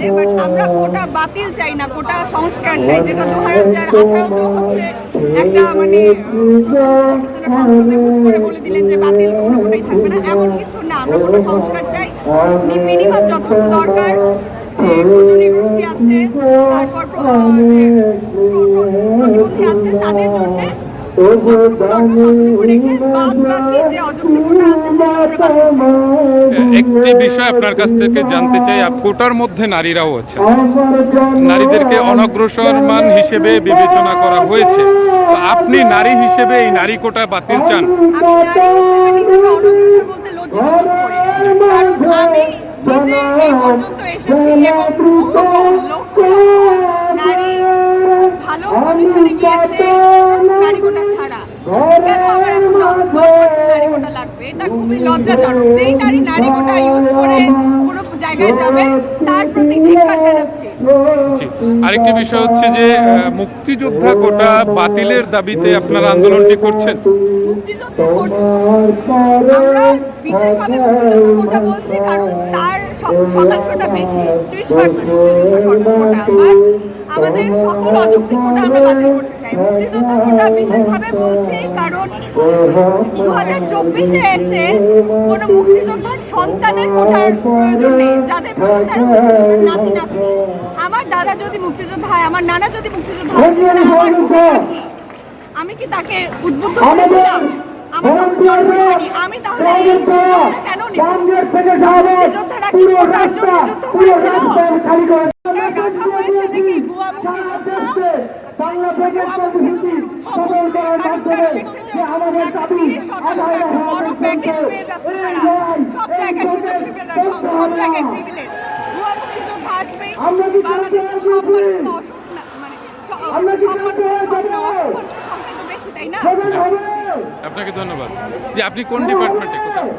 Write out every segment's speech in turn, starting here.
চাইলে বাট আমরা কোটা বাতিল চাই না, কোটা সংস্কার চাই, যেটা দু হাজার আঠারোতে হচ্ছে। একটা মানে সংসদে করে বলে দিলেন যে বাতিল কোনো কোটাই থাকবে না, এমন কিছু না। আমরা কোনো সংস্কার চাই। মিনিমাম যতটুকু দরকার আছে তাদের জন্য বাদ বাকি যে কোটা আছে সেটা একটি বিষয় আপনার কাছ থেকে জানতে চাই কোটার মধ্যে নারীরাও আছে। নারীদেরকে অনগ্রসর মান হিসেবে বিবেচনা করা হয়েছে। আপনি নারী হিসেবে এই নারী কোটা বাতিল চান? ভালো পজিশনে গিয়েছে নারী কোটা ছাড়া কেন আমার এখন দশ পার্সেন্ট নারী কোটা লাগবে। এটা খুবই লজ্জাজনক। যেই নারী নারী কোটা ইউজ করে কোনো জায়গায় যাবে তার প্রতি ধিক্কার জানাচ্ছি আরেকটি বিষয় হচ্ছে যে মুক্তিযোদ্ধা কোটা বাতিলের দাবিতে আপনারা আন্দোলনটি করছেন। মুক্তিযুদ্ধ কোটা আমরা বিশেষভাবে মুক্তিযুদ্ধ কোটা বলছি কারণ তার শতাংশটা বেশি ত্রিশ পার্সেন্ট মুক্তিযুদ্ধ কোটা। আমাদের সকল অযৌক্তিক কোটা আমরা বাতিল করতে চাই মুক্তিযুদ্ধ কোটা বিশেষভাবে বলছি কারণ দু হাজার চব্বিশে এসে কোনো মুক্তিযোদ্ধার সন্তানের কোটার প্রয়োজন নেই যাদের প্রয়োজন তারা মুক্তিযোদ্ধার নাতি নাতনি। আমার দাদা যদি মুক্তিযোদ্ধা হয় আমার নানা যদি মুক্তিযোদ্ধা হয় সেখানে আমার ভূমিকা কি? আমি কি তাকে উদ্বুদ্ধ করেছিলাম? আমি তাহলে এই কেন নিব? মুক্তিযোদ্ধারা কি কোটার জন্য যুদ্ধ করেছিল? রাখা হয়েছে দেখি মুক্তিযোদ্ধা। তারা দেখছে যে পেয়ে যাচ্ছে তারা। সব জায়গায় প্রিভিলেজ বাংলাদেশের সব মানুষ তো অসৎ না মানে সব সব মানুষ সৎ না অসৎ মানুষের সংখ্যা তো বেশি তাই না? আপনাকে ধন্যবাদ। যে আপনি কোন ডিপার্টমেন্টে কোথায়?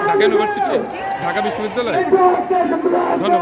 ঢাকা ইউনিভার্সিটি ঢাকা বিশ্ববিদ্যালয়? ধন্যবাদ।